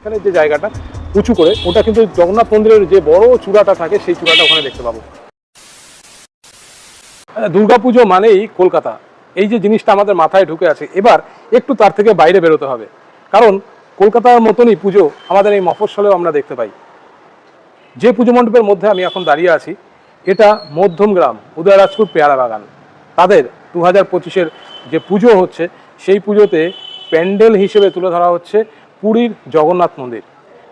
মাঝখানে যে জায়গাটা উঁচু করে ওটা কিন্তু জগন্নাথ মন্দিরের যে বড় চূড়াটা থাকে সেই চূড়াটা ওখানে দেখতে পাবো। আহ, দুর্গাপুজো মানেই কলকাতা। এই যে জিনিসটা আমাদের মাথায় ঢুকে আছে এবার একটু তার থেকে বাইরে বেরোতে হবে। কারণ কলকাতার মতনই পুজো আমাদের এই মফস্বলেও আমরা দেখতে পাই। যে পুজো মণ্ডপের মধ্যে আমি এখন দাঁড়িয়ে আছি এটা মধ্যমগ্রাম উদয়রাজপুর পেয়ারা বাগান। তাদের দু হাজার পঁচিশের যে পুজো হচ্ছে সেই পুজোতে প্যান্ডেল হিসেবে তুলে ধরা হচ্ছে। পুরীর জগন্নাথ মন্দির।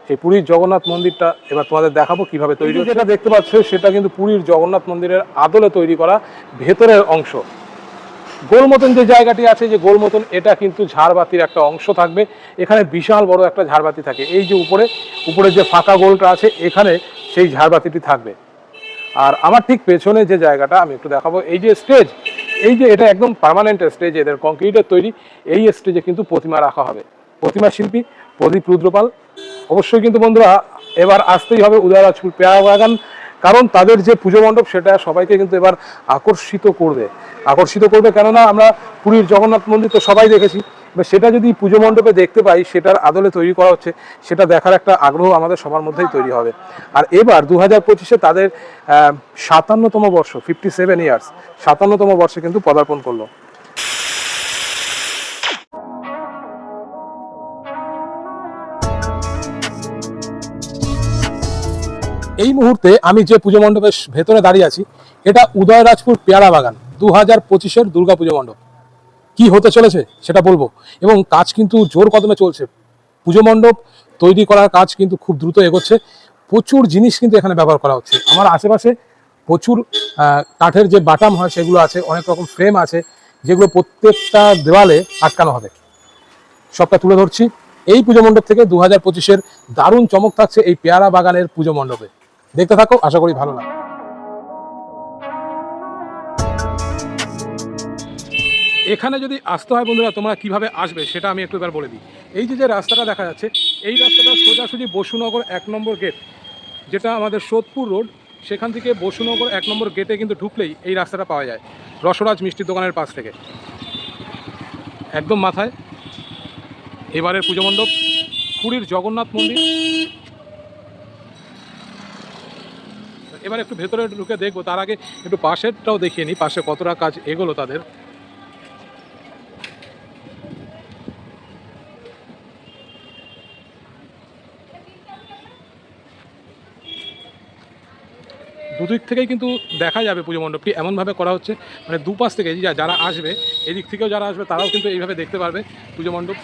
সেই পুরীর জগন্নাথ মন্দিরটা এবার তোমাদের দেখাবো কীভাবে তৈরি যেটা দেখতে পাচ্ছ সেটা কিন্তু পুরীর জগন্নাথ মন্দিরের আদলে তৈরি করা ভেতরের অংশ। গোল মতন যে জায়গাটি আছে যে গোল মতন এটা কিন্তু ঝাড়বাতির একটা অংশ থাকবে। এখানে বিশাল বড় একটা ঝাড়বাতি থাকে। এই যে উপরে উপরে যে ফাঁকা গোলটা আছে এখানে সেই ঝাড়বাতিটি থাকবে। আর আমার ঠিক পেছনে যে জায়গাটা আমি একটু দেখাবো এই যে স্টেজ এই যে এটা একদম পার্মানেন্ট স্টেজ এদের কংক্রিটের তৈরি। এই স্টেজে কিন্তু প্রতিমা রাখা হবে। প্রতিমা শিল্পী প্রদীপ রুদ্রপাল। অবশ্যই কিন্তু বন্ধুরা, এবার আসতেই হবে উদয়রাজপুর পেয়ারা বাগান, কারণ তাদের যে পুজো মণ্ডপ সেটা সবাইকে কিন্তু এবার আকর্ষিত করবে। আকর্ষিত করবে কেননা আমরা পুরীর জগন্নাথ মন্দির তো সবাই দেখেছি সেটা যদি পুজো মণ্ডপে দেখতে পাই, সেটার আদলে তৈরি করা হচ্ছে, সেটা দেখার একটা আগ্রহ আমাদের সবার মধ্যেই তৈরি হবে। আর এবার দু হাজার পঁচিশে তাদের সাতান্নতম বর্ষ ফিফটি সেভেন ইয়ার্স সাতান্নতম বর্ষে কিন্তু পদার্পণ করল। এই মুহূর্তে আমি যে পুজো মণ্ডপের ভেতরে দাঁড়িয়ে আছি, এটা উদয়রাজপুর পেয়ারা বাগান দু হাজার পঁচিশের দুর্গা পুজো মণ্ডপ। কি হতে চলেছে সেটা বলব? এবং কাজ কিন্তু জোর কদমে চলছে। পুজো মণ্ডপ তৈরি করার কাজ কিন্তু খুব দ্রুত এগোচ্ছে। প্রচুর জিনিস কিন্তু এখানে ব্যবহার করা হচ্ছে। আমার আশেপাশে প্রচুর কাঠের যে বাটাম হয় সেগুলো আছে, অনেক রকম ফ্রেম আছে, যেগুলো প্রত্যেকটা দেওয়ালে আটকানো হবে। সবটা তুলে ধরছি। এই পুজো মণ্ডপ থেকে দু হাজার পঁচিশের দারুণ চমক থাকছে এই পেয়ারা বাগানের পুজো মণ্ডপে। দেখতে থাকো, আশা করি ভালো লাগে এখানে যদি আসতে হয় বন্ধুরা, তোমরা কীভাবে আসবে সেটা আমি একটু এবার বলে দিই। এই যে যে রাস্তাটা দেখা যাচ্ছে, এই রাস্তাটা সোজাসুজি বসুনগর এক নম্বর গেট, যেটা আমাদের সোদপুর রোড, সেখান থেকে বসুনগর এক নম্বর গেটে কিন্তু ঢুকলেই এই রাস্তাটা পাওয়া যায়, রসরাজ মিষ্টির দোকানের পাশ থেকে। একদম মাথায়। এবারের পুজো মণ্ডপ, পুরীর জগন্নাথ মন্দির এবার একটু ভেতরে ঢুকে দেখব, তার আগে একটু পাশেরটাও দেখিয়ে নিই, পাশে কতটা কাজ এগোলো তাদের। দুদিক থেকেই কিন্তু দেখা যাবে পুজো মণ্ডপটি, এমনভাবে করা হচ্ছে মানে দুপাশ থেকে যারা আসবে, এদিক থেকেও যারা আসবে, তারাও কিন্তু এইভাবে দেখতে পারবে পুজো মণ্ডপ।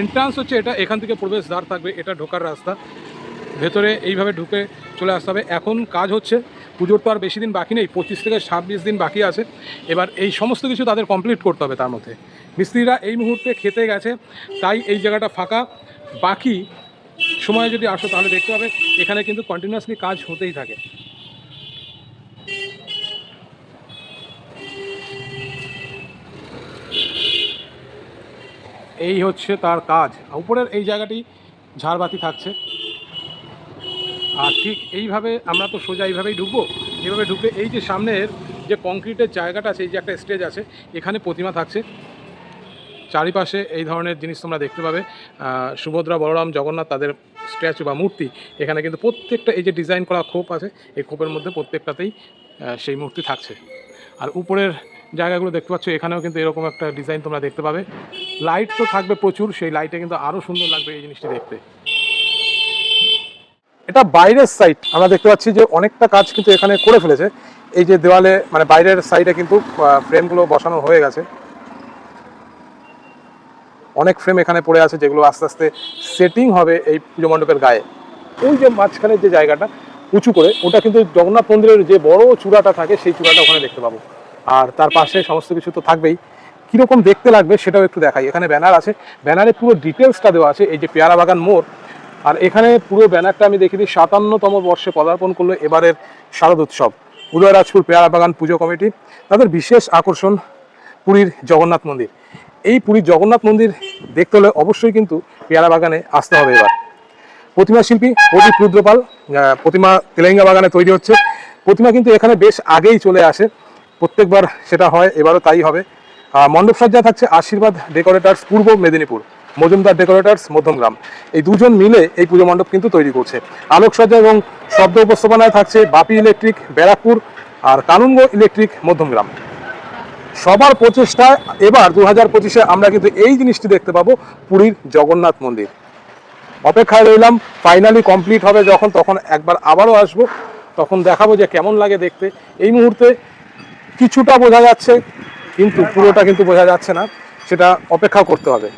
এন্ট্রান্স হচ্ছে এটা, এখান থেকে প্রবেশ দ্বার থাকবে, এটা ঢোকার রাস্তা। ভেতরে এইভাবে ঢুকে চলে আসতে হবে। এখন কাজ হচ্ছে পুজোর তো আর বেশি দিন বাকি নেই, পঁচিশ থেকে ছাব্বিশ দিন বাকি আছে। এবার এই সমস্ত কিছু তাদের কমপ্লিট করতে হবে তার মধ্যে। মিস্ত্রিরা এই মুহূর্তে খেতে গেছে, তাই এই জায়গাটা ফাঁকা। বাকি সময়ে যদি আসো তাহলে দেখতে পাবে এখানে কিন্তু কন্টিনিউয়াসলি কাজ হতেই থাকে। এই হচ্ছে তার কাজ। উপরের এই জায়গাটি ঝাড়বাতি থাকছে। আর ঠিক এইভাবে আমরা তো সোজা এইভাবেই ঢুকবো। এইভাবে ঢুকে এই যে সামনের যে কংক্রিটের জায়গাটা আছে, এই যে একটা স্টেজ আছে, এখানে প্রতিমা থাকছে। চারিপাশে এই ধরনের জিনিস তোমরা দেখতে পাবে। সুভদ্রা, বলরাম, জগন্নাথ তাদের স্ট্যাচু বা মূর্তি। এখানে কিন্তু প্রত্যেকটা এই যে ডিজাইন করা খোপ আছে, এই খোপের মধ্যে প্রত্যেকটাতেই সেই মূর্তি থাকছে। আর উপরের জায়গাগুলো দেখতে পাচ্ছ, এখানেও কিন্তু এরকম একটা ডিজাইন তোমরা দেখতে পাবে। লাইট তো থাকবে প্রচুর, সেই লাইটে কিন্তু আরও সুন্দর লাগবে এই জিনিসটি দেখতে। এটা বাইরের সাইড আমরা দেখতে পাচ্ছি যে অনেকটা কাজ কিন্তু এখানে করে ফেলেছে। এই যে দেওয়ালে মানে বাইরের সাইডে কিন্তু ফ্রেমগুলো বসানো হয়ে গেছে। অনেক ফ্রেম এখানে পড়ে আছে যেগুলো আস্তে আস্তে সেটিং হবে এই পুজো মণ্ডপের গায়ে। ওই যে মাঝখানে যে জায়গাটা, উঁচু করে, ওটা কিন্তু জগন্নাথ মন্দিরের যে বড় চূড়াটা থাকে, সেই চূড়াটা ওখানে দেখতে পাবো। আর তার পাশে সমস্ত কিছু তো থাকবেই। কীরকম দেখতে লাগবে সেটাও একটু দেখাই। এখানে ব্যানার আছে। ব্যানারে পুরো ডিটেলসটা দেওয়া আছে। এই যে পেয়ারা বাগান মোড়। আর এখানে পুরো ব্যানারটা আমি দেখে দিই। সাতান্নতম বর্ষে পদার্পণ করল এবারের শারদ উৎসব। উদয়রাজপুর পেয়ারা বাগান পুজো কমিটি। তাদের বিশেষ আকর্ষণ পুরীর জগন্নাথ মন্দির। এই পুরীর জগন্নাথ মন্দির দেখতে হলে অবশ্যই কিন্তু পেয়ারা বাগানে আসতে হবে এবার। প্রতিমা শিল্পী প্রদীপ রুদ্রপাল প্রতিমা তেলেঙ্গা বাগানে তৈরি হচ্ছে। প্রতিমা কিন্তু এখানে বেশ আগেই চলে আসে। প্রত্যেকবার সেটা হয়, এবারও তাই হবে। মণ্ডপ সজ্জা থাকছে আশীর্বাদ ডেকোরেটার্স পূর্ব মেদিনীপুর, মজুমদার ডেকোরেটার্স মধ্যমগ্রাম। এই দুজন মিলে এই পুজো মণ্ডপ কিন্তু তৈরি করছে। আলোকসজ্জা এবং শব্দ উপস্থাপনায় থাকছে বাপি ইলেকট্রিক, ব্যারাকপুর আর কানুনগো ইলেকট্রিক মধ্যমগ্রাম। সবার প্রচেষ্টায় এবার দু হাজার পঁচিশে আমরা কিন্তু এই জিনিসটি দেখতে পাবো, পুরীর জগন্নাথ মন্দির। অপেক্ষায় রইলাম ফাইনালি কমপ্লিট হবে যখন, তখন একবার আবারও আসব, তখন দেখাবো যে কেমন লাগে দেখতে। এই মুহূর্তে কিছুটা বোঝা যাচ্ছে কিন্তু পুরোটা কিন্তু বোঝা যাচ্ছে না। সেটা অপেক্ষা করতে হবে।